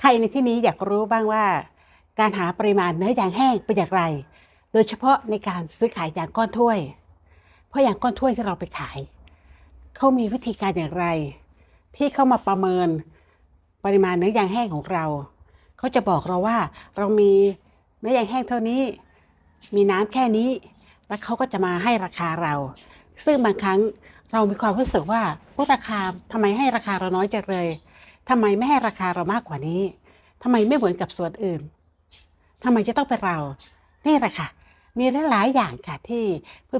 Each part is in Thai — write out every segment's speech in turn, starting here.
ใครในที่นี้อยากรู้บ้างว่า การหาปริมาณเนื้อยางแห้งเป็นอย่างไร โดยเฉพาะในการซื้อขายยางก้อนถ้วย เพราะยางก้อนถ้วยที่เราไปขาย เขามีวิธีการอย่างไร ที่เข้ามาประเมินปริมาณเนื้อยางแห้งของเรา เขาจะบอกเราว่าเรามีเนื้อยางแห้งเท่านี้ มีน้ำแค่นี้ แล้วเขาก็จะมาให้ราคาเรา ซึ่งบางครั้งเรามีความรู้สึกว่าพวกราคาทำไมให้ราคาเราน้อยจังเลย ทำไมไม่ให้ราคาเรามากกว่านี้ทำไมไม่เหมือนกับส่วนอื่นทำไมจะต้องเป็นเรา นี่แหละค่ะ มีหลายๆอย่างค่ะที่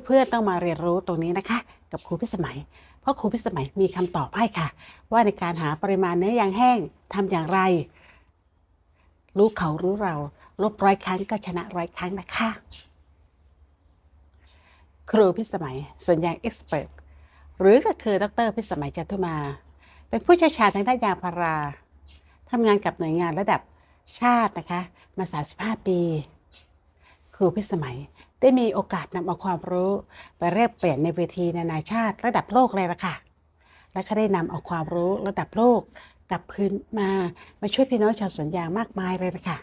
เพื่อนๆต้องมาเรียนรู้ตรงนี้นะคะ กับครูพิสมัย เพราะครูพิสมัยมีคำตอบให้ค่ะ ว่าในการหาปริมาณเนื้อยางแห้งทำอย่างไร รู้เขารู้เรา ลบร้อยครั้งก็ชนะร้อยครั้งนะคะครูพิสมัยสัญญางเอ็กซ์เพรสหรือก็คือดรพิสมัยจันทุมา เป็นผู้เชี่ยวชาญทางด้านยางพาราทำงานกับหน่วยงานระดับชาตินะคะ มา 35 ปี ครูพิสมัยได้มีโอกาสนำเอาความรู้ไปแลกเปลี่ยนในเวทีนานาชาติระดับโลกเลยละค่ะ และก็ได้นำเอาความรู้ระดับโลกกลับคืนมามาช่วยพี่น้องชาวสวนยางมากมายเลยละค่ะ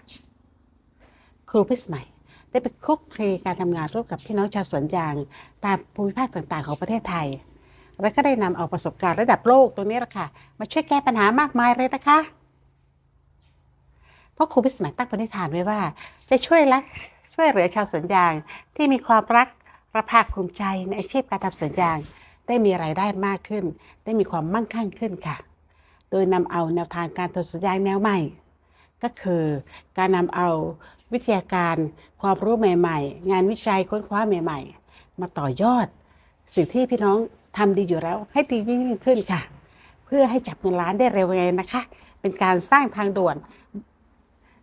ครูพิสมัยได้ไปคุกคลีการทำงานร่วมกับพี่น้องชาวสวนยางตามภูมิภาคต่างๆ ของประเทศไทย และก็ได้นำเอาประสบการณ์ระดับโลกตรงนี้ละค่ะ มาช่วยแก้ปัญหามากมายเลยนะคะ เพราะครูพิสมัยตั้งปณิธานไว้ว่า จะช่วยรักช่วยเหลือชาวสวนยางที่มีความรักประภาคภูมิใจในอาชีพการทำสวนยาง ได้มีรายได้มากขึ้น ได้มีความมั่งคั่งขึ้นค่ะ โดยนำเอาแนวทางการทำสวนยางแนวใหม่ ก็คือการนำเอาวิทยาการความรู้ใหม่ ๆ งานวิจัยค้นคว้าใหม่ ๆ มาต่อยอดสิ่งที่พี่น้อง ทำดีอยู่แล้ว ให้ดียิ่งขึ้นค่ะ เพื่อให้จับเงินล้านได้เร็วไงนะคะ เป็นการสร้างทางด่วน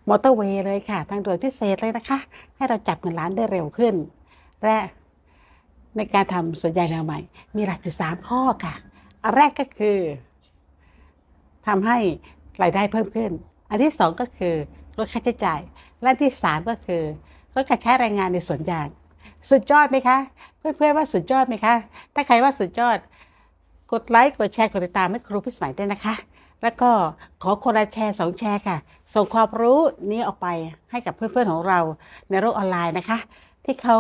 มอเตอร์เวย์เลยค่ะ ทางด่วนพิเศษเลยนะคะ ให้เราจับเงินล้านได้เร็วขึ้น และในการทำสวนยางแนวใหม่ มีหลักอยู่3ข้อค่ะอันแรกก็คือทำให้รายได้เพิ่มขึ้น อันที่2ก็คือลดค่าใช้จ่าย และที่3ก็คือลดการใช้แรงงานในสวนยาง สุดยอดไหมคะ เพื่อนๆว่าสุดยอดไหมคะ ถ้าใครว่าสุดยอด กดไลค์ กดแชร์ กดติดตามให้ครูพิสมัยด้วยนะคะ แล้วก็ขอคนละแชร์สองแชร์ค่ะ ส่งความรู้นี้ออกไปให้กับเพื่อนๆของเราในโลกออนไลน์นะคะ ที่เขา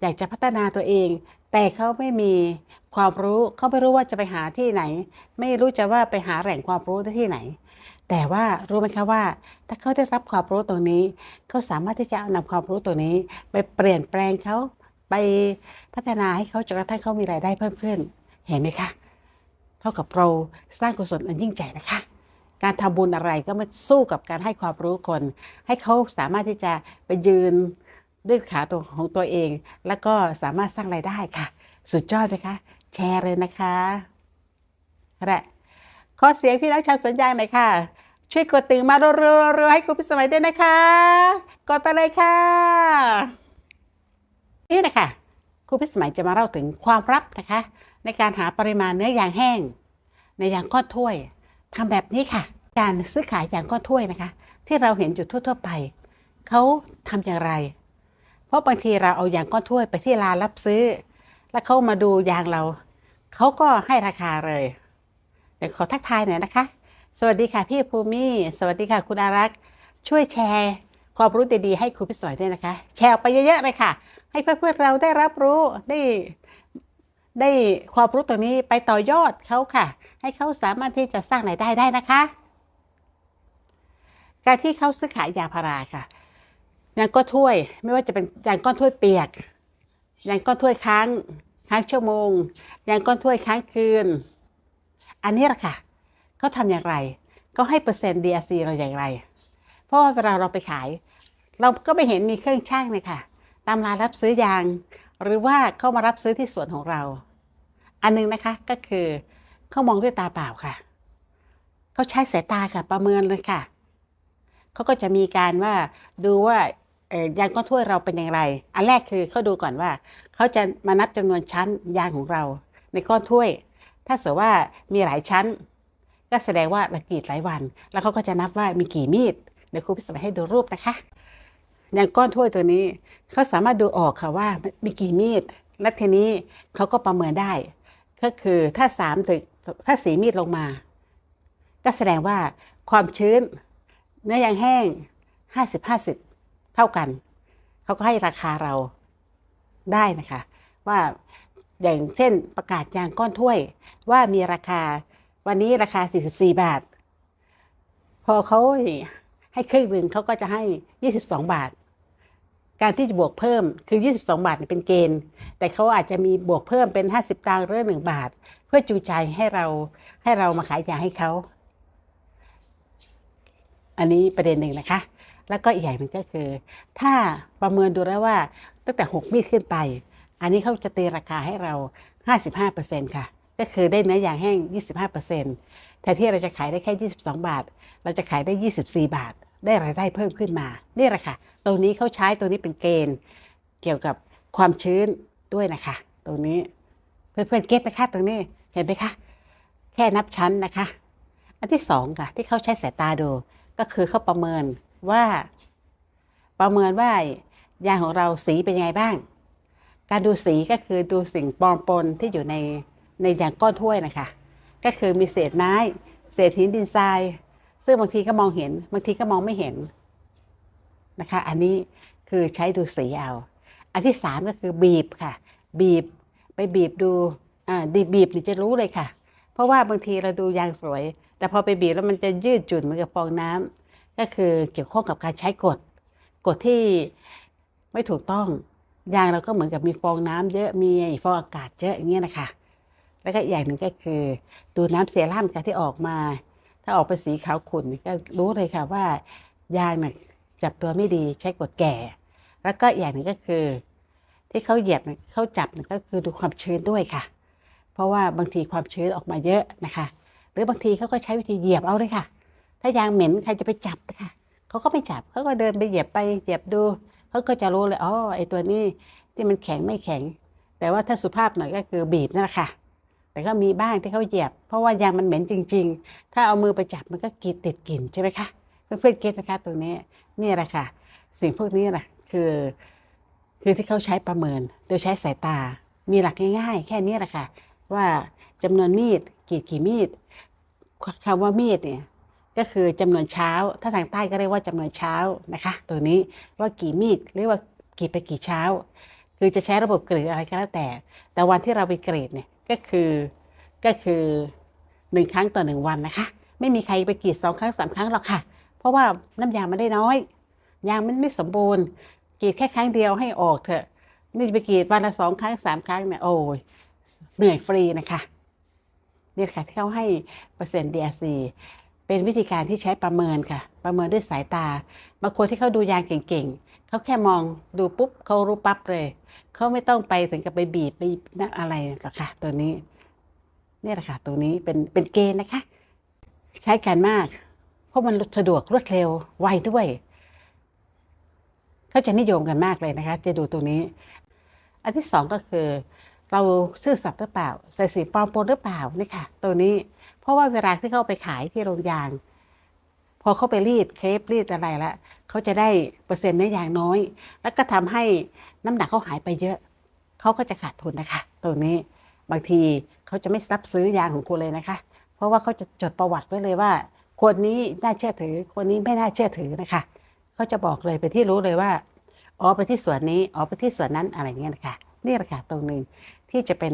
อยากจะพัฒนาตัวเอง แต่เขาไม่มีความรู้เขาไม่รู้ว่าจะไปหาที่ไหน ไม่รู้จะว่าไปหาแหล่งความรู้ได้ที่ไหน แต่ว่ารู้ไหมคะว่า ถ้าเขาได้รับความรู้ตรงนี้เขาสามารถที่จะเอานำความรู้ตัวนี้ ไปเปลี่ยนแปลงเขาไปพัฒนาให้เขาจนกระทั่งเขามีรายได้เพิ่มขึ้นเห็นไหมคะเท่ากับเราสร้างกุศลอันยิ่งใหญ่นะคะ การทำบุญอะไรก็ม่สู้กับการให้ความรู้คน ให้เขาสามารถที่จะไปยืนด้วยขาตัวของตัวเอง แล้วก็สามารถสร้างรายได้ค่ะ สุดยอดเลยคะแชร์เลยนะคะและขอเสียงพี่น้องชาวสวนยางหน่อยค่ะ ช่วยกดติ่งมาเรัวๆให้ครูพิสมัยด้วยนะคะ กดไปเลยค่ะ นี่นะคะครูพิสมัยจะมาเล่าถึงความลับนะคะ ในการหาปริมาณเนื้อยางแห้ง ในยางก้อนถ้วยทำแบบนี้ค่ะ การซื้อขายยางก้อนถ้วยนะคะ ที่เราเห็นอยู่ทั่ว ๆ ไปเขาทำอย่างไร เพราะบางทีเราเอายางก้อนถ้วยไปที่ร้านรับซื้อ แล้วเขามาดูยางเราเขาก็ให้ราคาเลยเดี๋ยวขอทักทายหน่อยนะคะ สวัสดีค่ะพี่ภูมิ สวัสดีค่ะคุณอารักษ์ ช่วยแชร์ความรู้ดีๆให้ครูพิสอยด้วยนะคะ แชร์ออกไปเยอะๆเลยค่ะ ให้เพื่อนๆเราได้รับรู้ได้ได้ความรู้ตัวนี้ไปต่อยอดเขาค่ะ ให้เขาสามารถที่จะสร้างรายได้ได้นะคะ การที่เขาซื้อขายยาพาราค่ะยางก้อนถ้วยไม่ว่าจะเป็นยางก้อนถ้วยเปียกยางก้อนถ้วยค้างค้างชั่วโมงยางก้อนถ้วยค้างคืน อันนี้แหละค่ะ เขาทำอย่างไรเขาให้เปอร์เซ็นต์ DRC เราอย่างไร เพราะว่าเวลาเราไปขาย เราก็ไม่เห็นมีเครื่องช่างเลยค่ะ ตามร้านรับซื้อยาง หรือว่าเข้ามารับซื้อที่สวนของเรา อันหนึงนะคะก็คือเขามองด้วยตาเปล่าค่ะเขาใช้สายตาค่ะ ประเมินเลยค่ะเขาก็จะมีการว่าดูว่ายางก้อนถ้วยเราเป็นอย่างไร อันแรกคือเขาดูก่อนว่าเขาจะมานับจำนวนชั้นยางของเรา ในก้อนถ้วย ถ้าเสือว่ามีหลายชั้น ก็แสดงว่าเรากรีดหลายวัน แล้วเขาก็จะนับว่ามีกี่มีดเดี๋ยวครูพิสมัยให้ดูรูปนะคะ อย่างก้อนถ้วยตัวนี้เขาสามารถดูออกค่ะว่ามีกี่มีด และทีนี้เขาก็ประเมินได้ ก็คือถ้าสามถึงถ้าสีมีดลงมา ก็แสดงว่าความชื้น เนื้อยางแห้งห้าสิบห้าสิบเท่ากัน เขาก็ให้ราคาเราได้นะคะ ว่าอย่างเช่นประกาศยางก้อนถ้วยว่ามีราคา วันนี้ราคา 44 บาท พอเขาให้ครึ่งหนึ่งเขาก็จะให้ 22 บาท การที่จะบวกเพิ่มคือ 22 บาทเป็นเกณฑ์ แต่เขาอาจจะมีบวกเพิ่มเป็น 50ตังค์หรือหนึ่งบาท เพื่อจูงใจให้เราให้เรามาขายยาให้เขา อันนี้ประเด็นหนึ่งนะคะ แล้วก็อีกอย่างหนึ่งก็คือ ถ้าประเมินดูแล้วว่าตั้งแต่ 6 มีดขึ้นไป อันนี้เขาจะตีราคาให้เรา 55%ค่ะ ก็คือได้เนื้อยางแห้ง 25%แทนที่เราจะขายได้แค่ 22 บาท เราจะขายได้ 24 บาท ได้รายได้เพิ่มขึ้นมา นี่แหละค่ะ ตรงนี้เขาใช้ตัวนี้เป็นเกณฑ์ เกี่ยวกับความชื้นด้วยนะคะ ตรงนี้เพื่อนๆเก็ตไหมคะตรงนี้เห็นไหมคะ แค่นับชั้นนะคะ อันที่สองค่ะ ที่เขาใช้สายตาดู ก็คือเขาประเมินว่า ประเมินว่ายางของเราสีเป็นยังไงบ้าง การดูสีก็คือดูสิ่งปลอมปนที่อยู่ใน ในยางก้อนถ้วยนะคะ ก็คือมีเศษไม้ เศษหินดินทราย ซึ่งบางทีก็มองเห็น บางทีก็มองไม่เห็นนะคะ อันนี้คือใช้ดูสีเอาอันที่สามก็คือบีบค่ะ บีบไปบีบดูอ่าดีบีบนี่จะรู้เลยค่ะ เพราะว่าบางทีเราดูยางสวย แต่พอไปบีบแล้วมันจะยืดหยุ่นเหมือนกับฟองน้ำก็คือเกี่ยวข้องกับการใช้กฎกฎที่ไม่ถูกต้องยางเราก็เหมือนกับมีฟองน้ำเยอะมีฟองอากาศเยอะอย่างเงี้ยนะคะ แล้วก็อีกอย่างหนึ่งก็คือ ดูน้ำเซรั่มค่ะที่ออกมา ถ้าออกเป็นสีขาวขุ่นก็รู้เลยค่ะว่ายางน่ะจับตัวไม่ดีใช้กดแก่ แล้วก็อย่างหนึ่งก็คือ ที่เขาเหยียบเขาจับก็คือดูความชื้นด้วยค่ะ เพราะว่าบางทีความชื้นออกมาเยอะนะคะ หรือบางทีเขาก็ใช้วิธีเหยียบเอาเลยค่ะ ถ้ายางเหม็นใครจะไปจับนะคะเขาก็ไม่จับเขาก็เดินไปเหยียบไปเหยียบดูเขาก็จะรู้เลยอ๋อไอตัวนี้ที่มันแข็งไม่แข็ง แต่ว่าถ้าสุภาพหน่อยก็คือบีบนั่นแหละค่ะ แต่ก็มีบ้างที่เขาเหยียบ เพราะว่ายางมันเหม็นจริง ๆ ถ้าเอามือไปจับมันก็กรีดติดกลิ่นใช่ไหมคะเพื่อนๆเก็ตนะคะตรงนี้นี่แหละค่ะ สิ่งพวกนี้แหละคือ คือที่เขาใช้ประเมิน โดยใช้สายตา มีหลักง่ายๆ แค่นี้แหละค่ะ ว่าจำนวนมีดกรีดกี่มีดคำว่ามีดเนี่ยก็คือจำนวนเช้า ถ้าทางใต้ก็เรียกว่าจำนวนเช้านะคะ ตัวนี้ว่ากี่มีดเรียกว่ากรีดไปกี่เช้า คือจะใช้ระบบกรีดอะไรก็แล้วแต่ แต่วันที่เราไปกรีดเนี่ย ก็คือก็คือหนึ่งครั้งต่อหนึ่งวันนะคะ ไม่มีใครไปกรีดสองครั้งสามครั้งหรอกค่ะ เพราะว่าน้ำยางมันได้น้อย ยางมันไม่สมบูรณ์กรีดแค่ครั้งเดียวให้ออกเถอะ นี่ไปกรีดวันละสองครั้งสามครั้งเนี่ยโอ้ยเหนื่อยฟรีนะคะนี่ค่ะที่เขาให้เปอร์เซ็นต์ DRC เป็นวิธีการที่ใช้ประเมินค่ะ ประเมินด้วยสายตาบางคนที่เขาดูยางเก่งๆเขาแค่มองดูปุ๊บเขารู้ปั๊บเลยเขาไม่ต้องไปถึงกับไปบีบไปนั่นอะไรหรอกค่ะ ตัวนี้นี่แหละค่ะ ตัวนี้เป็นเป็นเกณฑ์นะคะ ใช้กันมาก เพราะมันสะดวกรวดเร็วไวด้วยเขาจะนิยมกันมากเลยนะคะ จะดูตัวนี้ อันที่สองก็คือ เราซื่อสัตย์หรือเปล่า ใส่สีปลอมปนหรือเปล่านี่ค่ะ ตัวนี้เพราะว่าเวลาที่เขาไปขายที่โรงยาง พอเขาไปรีดเคปรีดอะไรละเขาจะได้เปอร์เซ็นต์เนื้อยางน้อย แล้วก็ทำให้น้ำหนักเขาหายไปเยอะเขาก็จะขาดทุนนะคะ ตัวนี้บางทีเขาจะไม่รับซื้อยางของคุณเลยนะคะ เพราะว่าเขาจะจดประวัติไว้เลยว่า คนนี้น่าเชื่อถือ คนนี้ไม่น่าเชื่อถือนะคะเขาจะบอกเลยไปที่รู้เลยว่าอ๋อไปที่สวนนี้อ๋อไปที่สวนนั้นอะไรเงี้ยนะคะนี่แหละค่ะตรงหนึ่ง ที่จะเป็น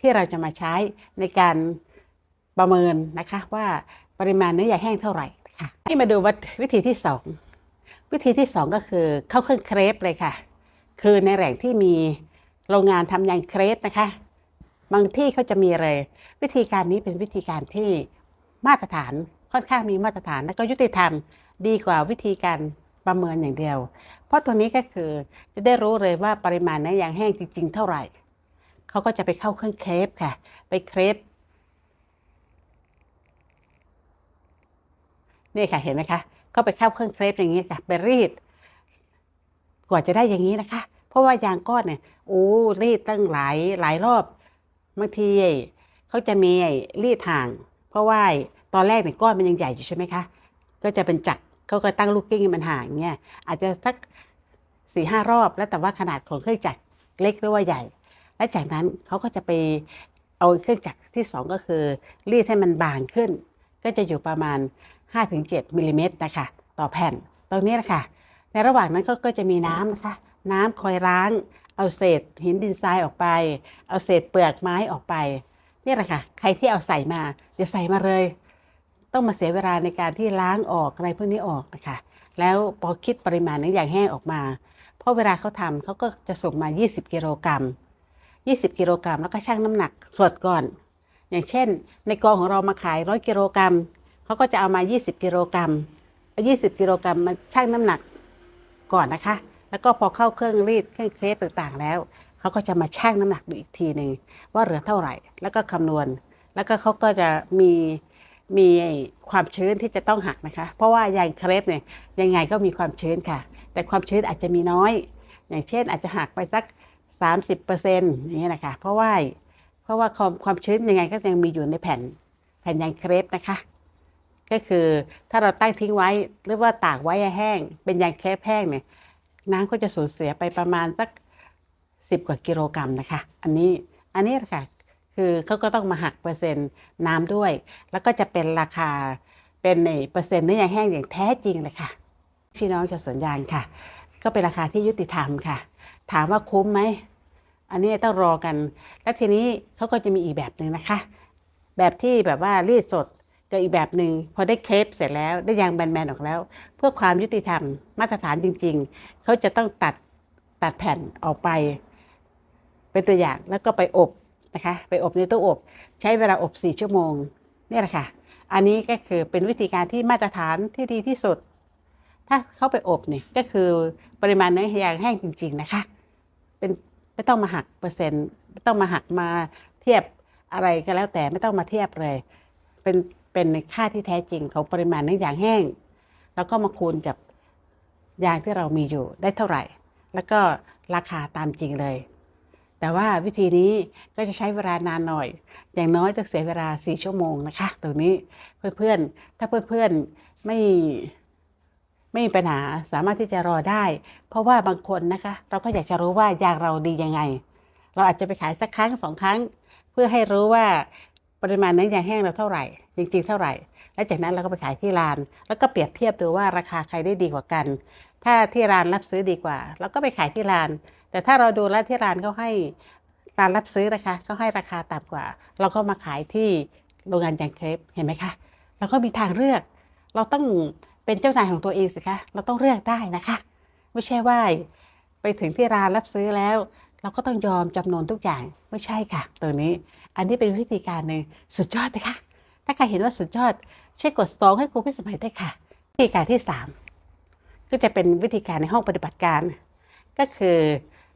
ที่เราจะมาใช้ในการประเมินนะคะว่าปริมาณเนื้อยาแห้งเท่าไหร่นะคะนี่มาดูวัดวิธีที่สองวิธีที่สองก็คือเข้าเครื่องเครปเลยค่ะ คือในแหล่งที่มีโรงงานทำยางเครปนะคะ บางที่เขาจะมีเลย วิธีการนี้เป็นวิธีการที่มาตรฐานค่อนข้างมีมาตรฐานและก็ยุติธรรมดีกว่าวิธีการประเมินอย่างเดียว เพราะตัวนี้ก็คือจะได้รู้เลยว่าปริมาณเนื้อยางแห้งจริง ๆ เท่าไหร่ เขาก็จะไปเข้าเครื่องเครปค่ะ ไปเครปนี่ค่ะเห็นไหมคะเขาไปเข้าเครื่องเครปอย่างนี้ค่ะไปรีด กว่าจะได้อย่างนี้นะคะ เพราะว่ายางก้อนเนี่ยโอ้รีดตั้งหลายหลายรอบบางทีเขาจะมีรีดห่าง เพราะว่าตอนแรกเนี่ยก้อนมันยังใหญ่อยู่ใช่ไหมคะก็จะเป็นจักรเขาก็ตั้งลูกกิ้งมันห่างเงี้ยอาจจะสักสี่ห้ารอบแล้วแต่ว่าขนาดของเครื่องจักรเล็กหรือว่าใหญ่ และจากนั้นเขาก็จะไปเอาเครื่องจักรที่สองก็คือรีดให้มันบางขึ้น ก็จะอยู่ประมาณ 5-7มิลลิเมตรนะคะต่อแผ่นตรงนี้แหละค่ะในระหว่างนั้นก็ก็จะมีน้ำนะคะน้ำคอยล้าง เอาเศษหินดินทรายออกไป เอาเศษเปลือกไม้ออกไปนี่แหละค่ะ ใครที่เอาใส่มาอย่าใส่มาเลย ต้องมาเสียเวลาในการที่ล้างออกอะไรพวกนี้ออกนะคะ แล้วพอคิดปริมาณน้ำอย่างแห้งออกมา เพราะเวลาเขาทำเขาก็จะส่งมา 20 กิโลกรัม 20 กิโลกรัมแล้วก็ชั่งน้ำหนักสดก่อน อย่างเช่น ในกองของเรามาขาย 100 กิโลกรัมเขาก็จะเอามา 20 กิโลกรัมเอา20 กิโลกรัมมาชั่งน้ำหนักก่อนนะคะ แล้วก็พอเข้าเครื่องรีดเครื่องเครปต่างๆ แล้วเขาก็จะมาชั่งน้ำหนักดูอีกทีหนึ่งว่าเหลือเท่าไหร่ แล้วก็คำนวณ แล้วก็เขาก็จะมีมีความชื้นที่จะต้องหักนะคะ เพราะว่ายางเครปเนี่ยยังไงก็มีความชื้นค่ะ แต่ความชื้นอาจจะมีน้อย อย่างเช่นอาจจะหักไปสัก 30%อย่างเงี้ยนะคะ เพราะว่าเพราะว่าความความชื้นยังไงก็ยังมีอยู่ในแผ่นแผ่นยางเครปนะคะ ก็คือถ้าเราตั้งทิ้งไว้หรือว่าตากไว้แห้ง เป็นยางเครปแห้งเนี่ยน้ำก็จะสูญเสียไปประมาณสัก 10 กว่ากิโลกรัมนะคะ อันนี้อันนี้ค่ะคือเขาก็ต้องมาหักเปอร์เซ็นต์น้ำด้วย แล้วก็จะเป็นราคาเป็นในเปอร์เซ็นต์เนื้อยางแห้งอย่างแท้จริงเลยค่ะ พี่น้องชาวสวนยางค่ะ ก็เป็นราคาที่ยุติธรรมค่ะ ถามว่าคุ้มไหม อันนี้ต้องรอกัน แล้วทีนี้เขาก็จะมีอีกแบบหนึ่งนะคะ แบบที่แบบว่ารีดสดกับอีกแบบหนึ่งพอได้เคปเสร็จแล้วได้ยางแบนๆออกแล้ว เพื่อความยุติธรรมมาตรฐานจริง ๆ เขาจะต้องตัดตัดแผ่นออกไป เป็นตัวอย่างแล้วก็ไปอบนะคะ ไปอบในตู้อบ ใช้เวลาอบ4ชั่วโมงนี่แหละค่ะ อันนี้ก็คือเป็นวิธีการที่มาตรฐานที่ดีที่สุด ถ้าเข้าไปอบเนี่ยก็คือปริมาณเนื้อยางแห้งจริง ๆ นะคะ เป็นไม่ต้องมาหักเปอร์เซ็นต์ไม่ต้องมาหักมาเทียบอะไรก็แล้วแต่ไม่ต้องมาเทียบเลย เป็นเป็นในค่าที่แท้จริงของปริมาณเนื้อยางแห้ง แล้วก็มาคูณกับยางที่เรามีอยู่ได้เท่าไหร่ แล้วก็ราคาตามจริงเลย แต่ว่าวิธีนี้ก็จะใช้เวลานานหน่อย อย่างน้อยต้องเสียเวลา 4 ชั่วโมงนะคะ ตรงนี้เพื่อนๆ ถ้าเพื่อนๆไม่ ไม่มีปัญหาสามารถที่จะรอได้ เพราะว่าบางคนนะคะ เราก็อยากจะรู้ว่ายางเราดียังไง เราอาจจะไปขายสักครั้งสองครั้ง เพื่อให้รู้ว่าปริมาณน้ำยางแห้งเราเท่าไหร่ จริง ๆ เท่าไหร่ แล้วจากนั้นเราก็ไปขายที่ร้าน แล้วก็เปรียบเทียบดูว่าราคาใครได้ดีกว่ากัน ถ้าที่ร้านรับซื้อดีกว่าเราก็ไปขายที่ร้าน แต่ถ้าเราดูแล้วที่ร้านเขาให้ร้านรับซื้อนะคะเขาให้ราคาต่ำกว่า เราก็มาขายที่โรงงานยางเครปเห็นไหมคะเราก็มีทางเลือก เราต้อง เป็นเจ้านายของตัวเองสิคะ เราต้องเลือกได้นะคะ ไม่ใช่ว่าไปถึงที่ร้านรับซื้อแล้ว เราก็ต้องยอมจำนนทุกอย่างไม่ใช่ค่ะ ตัวนี้ อันนี้เป็นวิธีการหนึ่งสุดยอดนะคะ ถ้าใครเห็นว่าสุดยอดช่วยกดสตองให้ครูพิสมัยได้ค่ะ วิธีการที่สามก็จะเป็นวิธีการในห้องปฏิบัติการ ก็คือ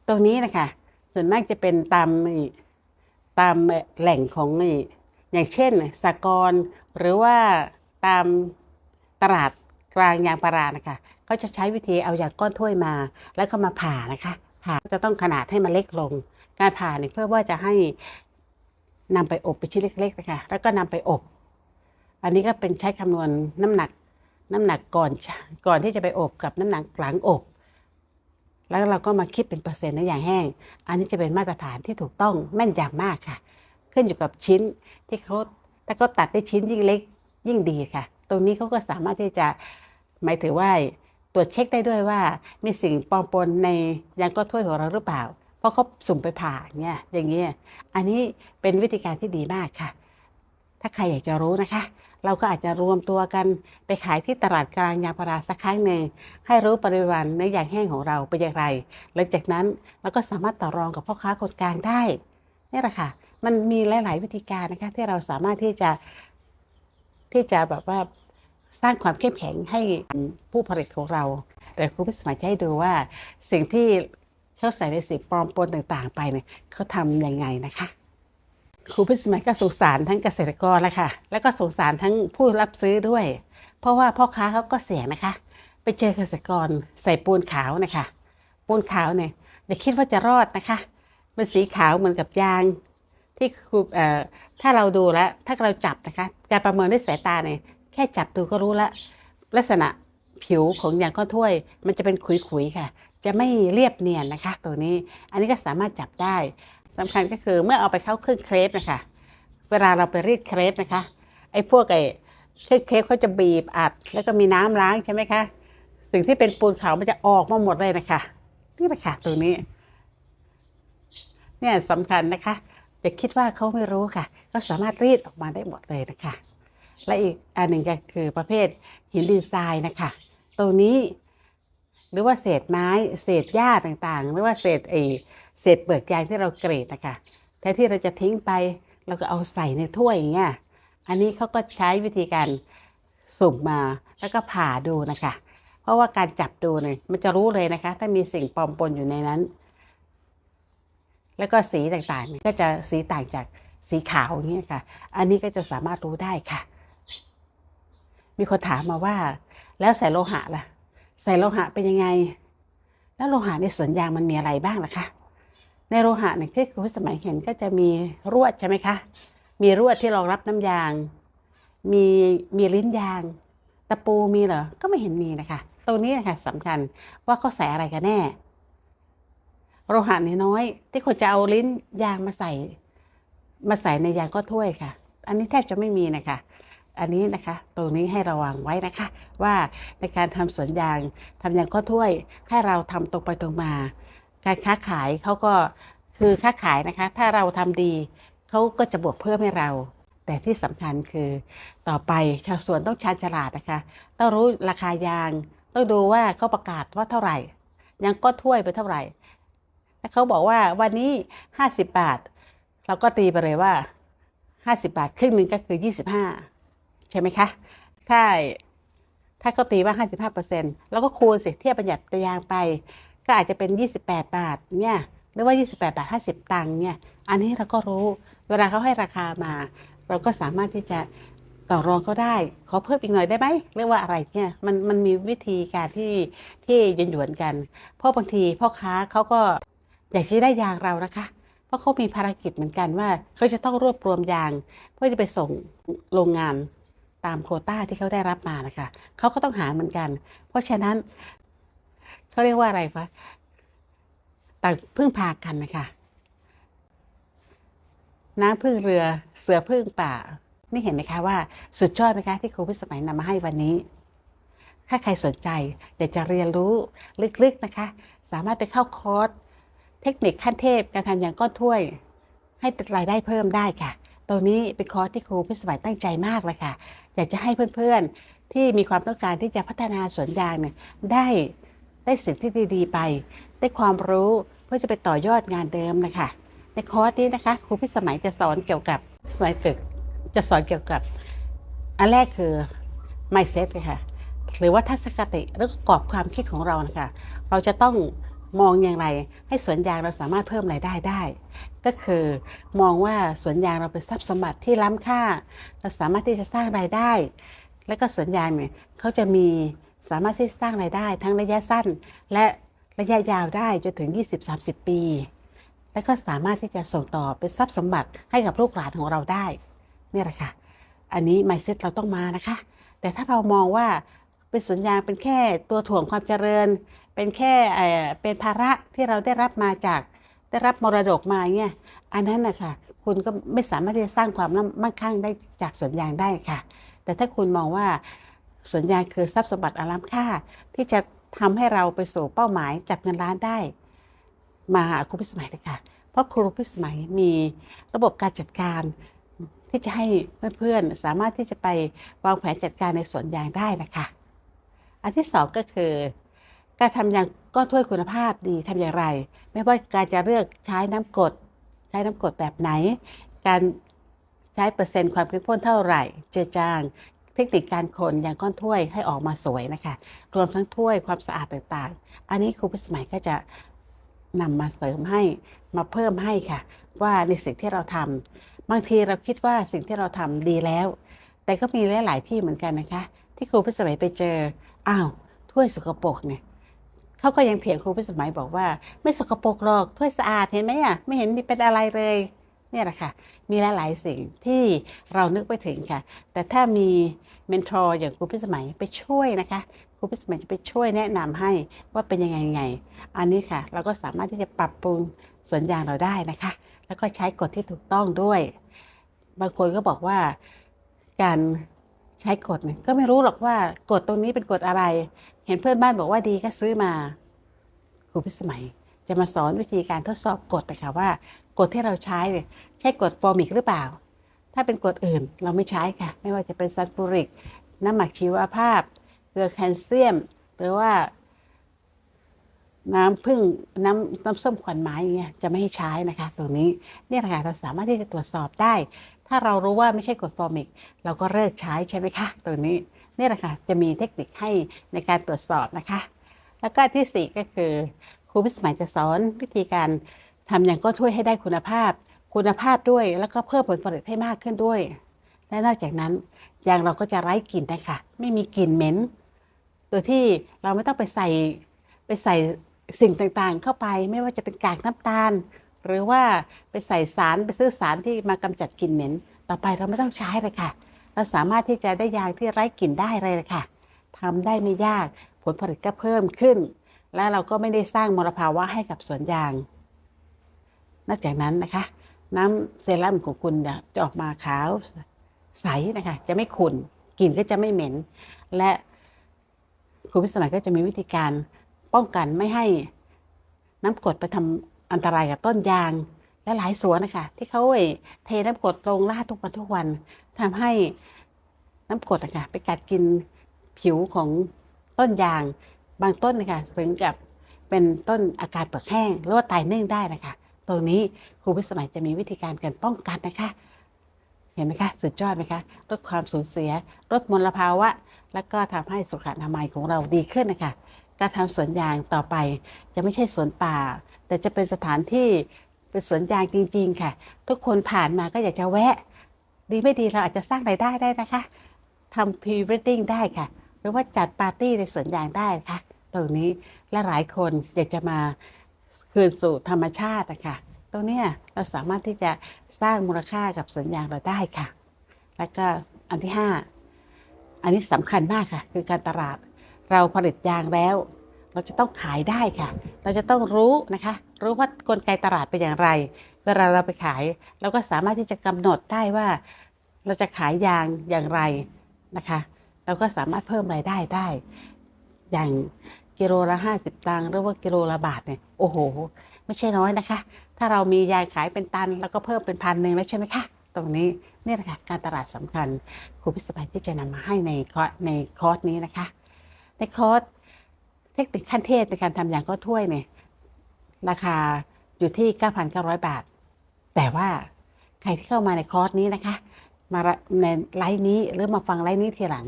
ตรงนี้นะคะส่วนมากจะเป็นตามตามแหล่งของอย่างเช่นสากรหรือว่าตามตลาด กลางยางพารานะคะเขาจะใช้วิธีเอายางก้อนถ้วยมา แล้วก็มาผ่านะคะ ผ่าจะต้องขนาดให้มันเล็กลง การผ่าเนี่ยเพื่อว่าจะให้นำไปอบเป็นชิ้นเล็กๆนะคะแล้วก็นำไปอบ อันนี้ก็เป็นใช้คำนวณน้ำหนักน้ำหนักก่อนก่อนที่จะไปอบกับน้ำหนักหลังอบแล้วเราก็มาคิดเป็นเปอร์เซ็นต์ในอย่างแห้ง อันนี้จะเป็นมาตรฐานที่ถูกต้องแม่นยำมากค่ะ ขึ้นอยู่กับชิ้นที่เขาถ้าเขาตัดได้ชิ้นยิ่งเล็กยิ่งดีค่ะ ตรงนี้เขาก็สามารถที่จะ หมายถึงว่าตรวจเช็คได้ด้วยว่ามีสิ่งปลอมปนในยางก้อนถ้วยของเราหรือเปล่า เพราะเขาสุ่มไปผ่าเนี่ยอย่างเงี้ยอันนี้เป็นวิธีการที่ดีมากค่ะ ถ้าใครอยากจะรู้นะคะ เราก็อาจจะรวมตัวกันไปขายที่ตลาดกลางยางพาราสักครั้งหนึ่งให้รู้ปริมาณในยางแห้งของเราเป็นอย่างไร หลังจากนั้นเราก็สามารถต่อรองกับพ่อค้าคนกลางได้นี่แหละค่ะ มันมีหลาย ๆ วิธีการนะคะที่เราสามารถที่จะที่จะแบบว่า สร้างความเข้มแข็งให้ผู้ผลิตของเรา แต่ครูพิสมัยจะให้ดูว่าสิ่งที่เขาใส่ในสิ่งปลอมปนต่างๆ ไปเนี่ยเขาทำยังไงนะคะครูพิสมัยก็สงสารทั้งเกษตรกรแหละค่ะ แล้วก็สงสารทั้งผู้รับซื้อด้วย เพราะว่าพ่อค้าเขาก็เสี่ยงนะคะ ไปเจอเกษตรกรใส่ปูนขาวนะคะ ปูนขาวเนี่ยอย่าคิดว่าจะรอดนะคะเป็นสีขาวเหมือนกับยางที่ครูเอ่อถ้าเราดูแล้วถ้าเราจับนะคะ การประเมินด้วยสายตาเนี่ย แค่จับดูก็รู้ละลักษณะผิวของยางก้อนถ้วย มันจะเป็นขุยๆค่ะ จะไม่เรียบเนียนนะคะ ตัวนี้อันนี้ก็สามารถจับได้สำคัญก็คือเมื่อเอาไปเข้าเครื่องเครปนะคะ เวลาเราไปรีดเครปนะคะไอ้พวกไอ้เครื่องเคฟเขาจะบีบอัด แล้วก็มีน้ำล้างใช่ไหมคะสิ่งที่เป็นปูนขาวมันจะออกมาหมดเลยนะคะนี่แหละค่ะตรงนี้ เนี่ยสำคัญนะคะอย่าคิดว่าเขาไม่รู้ค่ะ ก็สามารถรีดออกมาได้หมดเลยนะคะ และอีกอันหนึ่งก็คือประเภทหินดินทรายนะคะตรงนี้หรือว่าเศษไม้เศษหญ้าต่างๆ หรือว่าเศษไอเศษเปลือกยางที่เราเกรดนะคะแทนที่เราจะทิ้งไปเราก็เอาใส่ในถ้วยอย่างเงี้ยอันนี้เขาก็ใช้วิธีการสุ่มมาแล้วก็ผ่าดูนะคะ เพราะว่าการจับดูเนี่ยมันจะรู้เลยนะคะ ถ้ามีสิ่งปลอมปนอยู่ในนั้น แล้วก็สีต่างๆเนี่ยก็จะสีต่างจากสีขาวอย่างเงี้ยค่ะ อันนี้ก็จะสามารถรู้ได้ค่ะ มีคนถามมาว่า แล้วใส่โลหะล่ะ ใส่โลหะเป็นยังไง แล้วโลหะในสวนยางมันมีอะไรบ้างล่ะคะในโลหะเนี่ยที่คุณสมัยเห็นก็จะมีรวดใช่ไหมคะ มีรวดที่รองรับน้ำยาง มีมีลิ้นยาง ตะปูมีเหรอ ก็ไม่เห็นมีนะคะ ตรงนี้นะคะสำคัญว่าเขาใส่อะไรกันแน่ โลหะน้อยที่คนจะเอาลิ้นยางมาใส่ มาใส่ในยางก็ถ้วยค่ะ อันนี้แทบจะไม่มีนะคะ อันนี้นะคะ ตรงนี้ให้ระวังไว้นะคะ ว่าในการทำสวนยางทำยางก็ถ้วยให้เราทำตรงไปตรงมา การค้าขายเขาก็คือค้าขายนะคะ ถ้าเราทำดีเขาก็จะบวกเพิ่มให้เราแต่ที่สำคัญคือต่อไปชาวสวนต้องชาญฉลาดนะคะ ต้องรู้ราคายาง ต้องดูว่าเขาประกาศว่าเท่าไหร่ยางก็ถ้วยไปเท่าไหร่ถ้าเขาบอกว่าวันนี้ 50 บาท เราก็ตีไปเลยว่า 50 บาท ครึ่งหนึ่งก็คือ 25 ใช่ไหมคะ ถ้าถ้าเขาตีว่า 55เปอร์เซ็นต์เราก็คูณสิเทียบประหยัดยางไป ก็อาจจะเป็น 28 บาทเนี่ยหรือว่า 28 บาท 50 ตังค์เนี่ยอันนี้เราก็รู้เวลาเขาให้ราคามา เราก็สามารถที่จะต่อรองเขาได้ ขอเพิ่มอีกหน่อยได้ไหมเรียกว่าอะไรเนี่ยมันมันมีวิธีการที่ที่ยวนหยวนกัน เพราะบางทีพ่อค้าเขาก็อยากจะได้ยางเรานะคะ เพราะเขามีภารกิจเหมือนกันว่าเขาจะต้องรวบรวมยาง เพื่อจะไปส่งโรงงาน ตามโคต้าที่เขาได้รับมานะคะเขาก็ต้องหาเหมือนกัน เพราะฉะนั้นเขาเรียกว่าอะไรคะต่างพึ่งพากันนะคะน้ำพึ่งเรือเสือพึ่งป่า นี่เห็นไหมคะว่าสุดยอดไหมคะที่ครูพิสมัยนำมาให้วันนี้ ถ้าใครสนใจอยากจะเรียนรู้ลึกๆนะคะ สามารถไปเข้าคอร์สเทคนิคขั้นเทพการทำอย่างก้อนถ้วย ให้รายได้เพิ่มได้ค่ะ ตรงนี้เป็นคอร์สที่ครูพิสมัยตั้งใจมากเลยค่ะ อยากจะให้เพื่อนๆที่มีความต้องการที่จะพัฒนาสวนยางเนี่ยได้ได้สิ่งที่ดีๆไป ได้ความรู้เพื่อจะไปต่อยอดงานเดิมนะคะ ในคอร์สนี้นะคะครูพิสมัยจะสอนเกี่ยวกับสมัยตึกจะสอนเกี่ยวกับ อันแรกคือ mindset เลยค่ะหรือว่าทัศนคติหรือกรอบความคิดของเรานะคะ เราจะต้อง มองอย่างไรให้สวนยางเราสามารถเพิ่มรายได้ได้ ก็คือมองว่าสวนยางเราเป็นทรัพย์สมบัติที่ล้ำค่า เราสามารถที่จะสร้างรายได้ และก็สวนยางเนี่ยเขาจะมีสามารถที่จะสร้างรายได้ ทั้งระยะสั้น และระยะยาวได้จนถึง 20-30 ปี และก็สามารถที่จะส่งต่อเป็นทรัพย์สมบัติให้กับลูกหลานของเราได้เนี่ยแหละค่ะอันนี้ mindset เราต้องมานะคะ แต่ถ้าเรามองว่าเป็นสวนยางเป็นแค่ตัวถ่วงความเจริญ เป็นแค่เป็นภาระที่เราได้รับมาจากได้รับมรดกมาเนี่ยอันนั้นนะคะคุณก็ไม่สามารถที่จะสร้างความมั่งคั่งได้จากสวนยางได้ค่ะ แต่ถ้าคุณมองว่าสวนยางคือทรัพย์สมบัติอันล้ำค่า ที่จะทำให้เราไปสู่เป้าหมายจับเงินล้านได้ มาหาครูพิสมัยเลยค่ะ เพราะครูพิสมัยมีระบบการจัดการที่จะให้เพื่อนๆสามารถที่จะไปวางแผนจัดการในสวนยางได้นะคะ อันที่สองก็คือ การทำอย่างก้อนถ้วยคุณภาพดีทำอย่างไร ไม่ว่าการจะเลือกใช้น้ำกรดใช้น้ำกรดแบบไหน การใช้เปอร์เซ็นต์ความเข้มข้นเท่าไหร่ เจือจาง เทคนิคการคนอย่างก้อนถ้วยให้ออกมาสวยนะคะ รวมทั้งถ้วยความสะอาดต่างๆ อันนี้ครูพิสมัยก็จะนำมาเสริมให้มาเพิ่มให้ค่ะ ว่าในสิ่งที่เราทำบางทีเราคิดว่าสิ่งที่เราทำดีแล้ว แต่ก็มีหลาย ๆ ที่เหมือนกันนะคะ ที่ครูพิสมัยไปเจออ้าวถ้วยสกปรกเนี่ย เขาก็ยังเถียงครูพิสมัยบอกว่า ไม่สกปรกหรอกถ้วยสะอาดเห็นไหมอะไม่เห็นมีเป็นอะไรเลยเนี่ยแหละค่ะ มีหลาย ๆ สิ่งที่เรานึกไปถึงค่ะ แต่ถ้ามีเมนทอร์อย่างครูพิสมัยไปช่วยนะคะครูพิสมัยจะไปช่วยแนะนำให้ว่าเป็นยังไงยังไง อันนี้ค่ะ เราก็สามารถที่จะปรับปรุงสวนยางเราได้นะคะ แล้วก็ใช้กฎที่ถูกต้องด้วย บางคนก็บอกว่าการใช้กฎก็ไม่รู้หรอกว่ากฎตรงนี้เป็นกฎอะไร เห็นเพื่อนบ้านบอกว่าดีก็ซื้อมาครูพิสมัยจะมาสอนวิธีการทดสอบกฎนะคะว่ากฎที่เราใช้เนี่ยใช่กฎฟอร์มิกหรือเปล่า ถ้าเป็นกฎอื่นเราไม่ใช้ค่ะ ไม่ว่าจะเป็นซัลฟูริก น้ำหมักชีวภาพเกลือแคลเซียม หรือว่า น้ำผึ้งน้ำน้ำส้มขวัญไม้อย่างเงี้ยจะไม่ให้ใช้นะคะตรงนี้เนี่ยแหละค่ะเราสามารถที่จะตรวจสอบได้ ถ้าเรารู้ว่าไม่ใช่กฎฟอร์มิก เราก็เลิกใช้ใช่ไหมคะตรงนี้ นี่แหละค่ะจะมีเทคนิคให้ในการตรวจสอบนะคะ แล้วก็ที่สี่ก็คือครูพิสมัยจะสอนวิธีการทำอย่างก็ถ้วยให้ได้คุณภาพ คุณภาพด้วย แล้วก็เพิ่มผลผลิตให้มากขึ้นด้วย และนอกจากนั้นยางเราก็จะไร้กลิ่นนะคะไม่มีกลิ่นเหม็นโดยที่เราไม่ต้องไปใส่ไปใส่สิ่งต่างๆ เข้าไปไม่ว่าจะเป็นกากน้ำตาล หรือว่าไปใส่สารไปซื้อสารที่มากำจัดกลิ่นเหม็น ต่อไปเราไม่ต้องใช้เลยค่ะ เราสามารถที่จะได้ยางที่ไร้กลิ่นได้เลยค่ะทำได้ไม่ยากผลผลิตก็เพิ่มขึ้น และเราก็ไม่ได้สร้างมลภาวะให้กับสวนยาง นอกจากนั้นนะคะ น้ำเซรั่มของคุณจะออกมาขาวใสนะคะ จะไม่ขุ่นกลิ่นก็จะไม่เหม็น และครูพิสมัยก็จะมีวิธีการป้องกันไม่ให้น้ำกรดไปทำอันตรายกับต้นยางและหลายสวนนะคะที่เขาเทน้ำกรดลงล่าทุกวันทุกวัน ทำให้น้ำกรดนะคะไปกัดกินผิวของต้นยาง บางต้นนะคะถึงกับเป็นต้นอาการเปลือกแห้งหรือว่าตายเนึ่องได้นะคะตรงนี้ครูพิสมัยจะมีวิธีการการป้องกันนะคะ เห็นไหมคะสุดยอดไหมคะลดความสูญเสียลดมลภาวะ แล้วก็ทำให้สุขอนามัยของเราดีขึ้นนะคะการทำสวนยางต่อไปจะไม่ใช่สวนป่า แต่จะเป็นสถานที่เป็นสวนยางจริง ๆ ค่ะ ทุกคนผ่านมาก็อยากจะแวะ ดีไม่ดีเราอาจจะสร้างรายได้ได้นะคะทำพรีเวดดิ้งได้ค่ะ หรือว่าจัดปาร์ตี้ในสวนยางได้ค่ะ ตรงนี้และหลายคนอยากจะมาคืนสู่ธรรมชาตินะคะตรงนี้เราสามารถที่จะสร้างมูลค่ากับสวนยางเราได้ค่ะ แล้วก็อันที่ห้าอันนี้สำคัญมากค่ะ คือการตลาดเราผลิตยางแล้ว เราจะต้องขายได้ค่ะ เราจะต้องรู้นะคะ รู้ว่ากลไกตลาดเป็นอย่างไร เวลาเราไปขาย เราก็สามารถที่จะกำหนดได้ว่า เราจะขายยางอย่างไรนะคะ เราก็สามารถเพิ่มรายได้ได้ อย่างกิโลละ50 ตังค์หรือว่ากิโลละบาทเนี่ยโอ้โห ไม่ใช่น้อยนะคะ ถ้าเรามียางขายเป็นตัน แล้วก็เพิ่มเป็นพันหนึ่งแล้วใช่ไหมคะตรงนี้นี่แหละค่ะการตลาดสำคัญครูพิสมัยที่จะนำมาให้ในคอร์สในคอร์สนี้นะคะ ในคอร์ส เทคนิคขั้นเทพในการทำยางก้อนถ้วยเนี่ยราคาอยู่ที่ 9,900 บาท แต่ว่าใครที่เข้ามาในคอร์สนี้นะคะ มาในไลฟ์นี้หรือมาฟังไลฟ์นี้ทีหลัง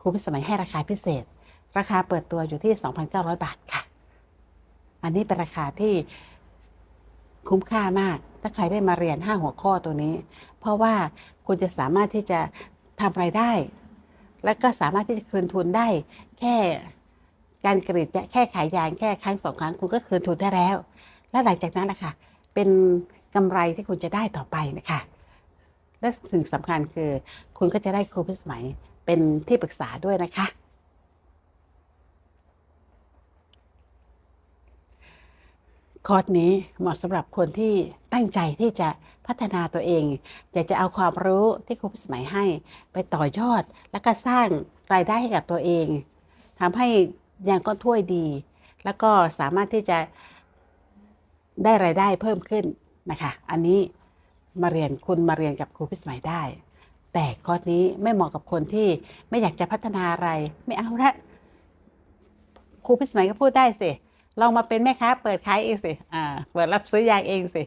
ครูพิสมัยให้ราคาพิเศษ ราคาเปิดตัวอยู่ที่ 2,900 บาทค่ะ อันนี้เป็นราคาที่คุ้มค่ามาก ถ้าใครได้มาเรียน5หัวข้อตัวนี้ เพราะว่าคุณจะสามารถที่จะทำรายได้ และก็สามารถที่จะคืนทุนได้แค่ การกรีดเนี่ยแค่ขายยางแค่ครั้งสองครั้งคุณก็คืนทุนได้แล้ว และหลังจากนั้นนะคะเป็นกำไรที่คุณจะได้ต่อไปนะคะและสิ่งสำคัญคือ คุณก็จะได้ครูพิสมัยเป็นที่ปรึกษาด้วยนะคะ คอร์สนี้เหมาะสำหรับคนที่ตั้งใจที่จะพัฒนาตัวเอง อยากจะเอาความรู้ที่ครูพิสมัยให้ไปต่อยอด แล้วก็สร้างรายได้ให้กับตัวเองทำให้ ยางก้นถ้วยดี แล้วก็สามารถที่จะได้รายได้เพิ่มขึ้นนะคะ อันนี้มาเรียนคุณมาเรียนกับครูพิสมัยได้ แต่คอร์สนี้ไม่เหมาะกับคนที่ไม่อยากจะพัฒนาอะไร ไม่เอาละครูพิสมัยก็พูดได้สิลองมาเป็นแม่ค้าเปิดขายเองสิอ่าเปิดรับซื้อยางเองสิ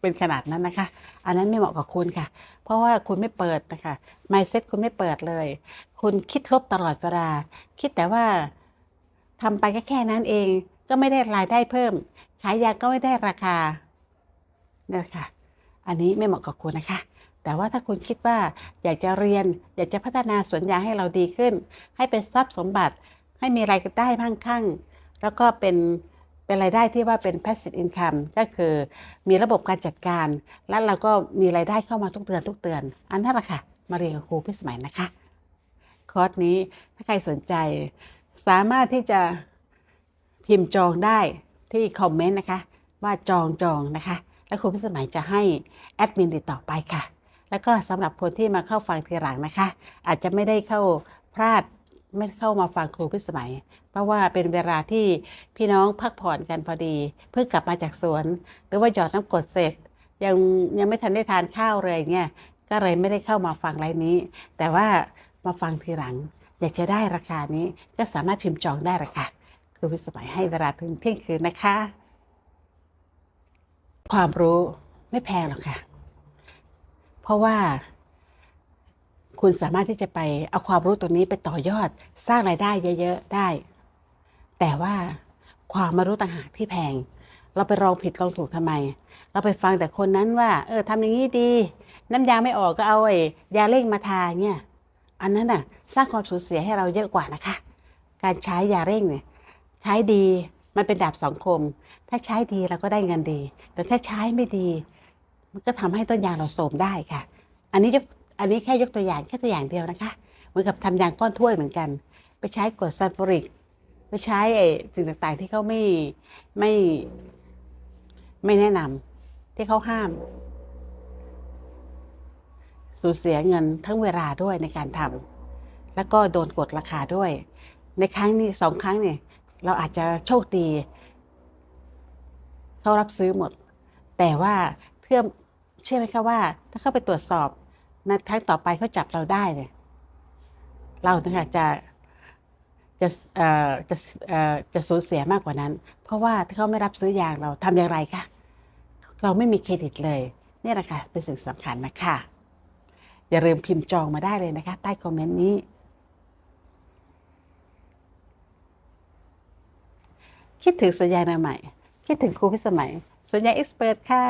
เป็นขนาดนั้นนะคะ อันนั้นไม่เหมาะกับคุณค่ะ เพราะว่าคุณไม่เปิดนะคะ mindset คุณไม่เปิดเลย คุณคิดลบตลอดเวลา คิดแต่ว่า ทำไปก็แค่นั้นเอง ก็ไม่ได้รายได้เพิ่ม ขายยาก็ไม่ได้ราคาเนี่ยค่ะอันนี้ไม่เหมาะกับคุณนะคะ แต่ว่าถ้าคุณคิดว่าอยากจะเรียน อยากจะพัฒนาสวนยางให้เราดีขึ้น ให้เป็นทรัพย์สมบัติ ให้มีรายได้มั่งคั่ง แล้วก็เป็นเป็นรายได้ที่ว่าเป็น passive income ก็คือมีระบบการจัดการ แล้วเราก็มีรายได้เข้ามาทุกเดือนทุกเดือน อันนั้นแหละค่ะ มาเรียนกับครูพิสมัยนะคะ คอร์สนี้ถ้าใครสนใจ สามารถที่จะพิมพ์จองได้ที่คอมเมนต์นะคะ ว่าจองจองนะคะ แล้วครูพิสมัยจะให้แอดมินติดต่อไปค่ะ แล้วก็สำหรับคนที่มาเข้าฟังทีหลังนะคะ อาจจะไม่ได้เข้าพลาดไม่เข้ามาฟังครูพิสมัย เพราะว่าเป็นเวลาที่พี่น้องพักผ่อนกันพอดี เพิ่งกลับมาจากสวน หรือว่าหยอดน้ำกดเสร็จ ยังยังไม่ทันได้ทานข้าวเลยเนี่ยก็เลยไม่ได้เข้ามาฟังไลน์นี้ แต่ว่ามาฟังทีหลัง อยากจะได้ราคานี้ก็สามารถพิมพ์จองได้ราคาครูพิสมัยให้เวลาถึงเที่ยงคืนนะคะ ความรู้ไม่แพงหรอกค่ะ เพราะว่า คุณสามารถที่จะไปเอาความรู้ตัวนี้ไปต่อยอดสร้างรายได้เยอะๆได้ แต่ว่าความมารู้ต่างหากที่แพง เราไปลองผิดลองถูกทำไม เราไปฟังแต่คนนั้นว่า เออทำอย่างนี้ดี น้ำยาไม่ออกก็เอาไอ้ยาเร่งมาทาเนี่ย อันนั้นน่ะสร้างความสูญเสียให้เราเยอะกว่านะคะ การใช้ยาเร่งเนี่ยใช้ดีมันเป็นดาบสองคม ถ้าใช้ดีเราก็ได้เงินดี แต่ถ้าใช้ไม่ดี มันก็ทำให้ต้นยางเราโทรมได้ค่ะ อันนี้ยกอันนี้แค่ยกตัวอย่างแค่ตัวอย่างเดียวนะคะเหมือนกับทำยางก้อนถ้วยเหมือนกัน ไปใช้กรดซัลฟูริกไปใช้ไอ้สิ่งต่างๆที่เขาไม่ไม่ไม่แนะนำที่เขาห้าม สูญเสียเงินทั้งเวลาด้วยในการทำแล้วก็โดนกดราคาด้วย ในครั้งนี้สองครั้งเนี่ยเราอาจจะโชคดีเขารับซื้อหมด แต่ว่าเพื่อเชื่อไหมคะว่า ถ้าเข้าไปตรวจสอบในครั้งต่อไปเขาจับเราได้เนี่ยเรานะคะจะจะเอ่อจะเอ่อจะสูญเสียมากกว่านั้น เพราะว่าถ้าเขาไม่รับซื้อยางเราทำอย่างไรคะเราไม่มีเครดิตเลยนี่แหละค่ะเป็นสิ่งสำคัญนะคะ อย่าลืมพิมพ์จองมาได้เลยนะคะ ใต้คอมเมนต์นี้ คิดถึงสัญญาณใหม่ คิดถึงครูพิสมัย สัญญาเอ็กซ์เพรสค่ะ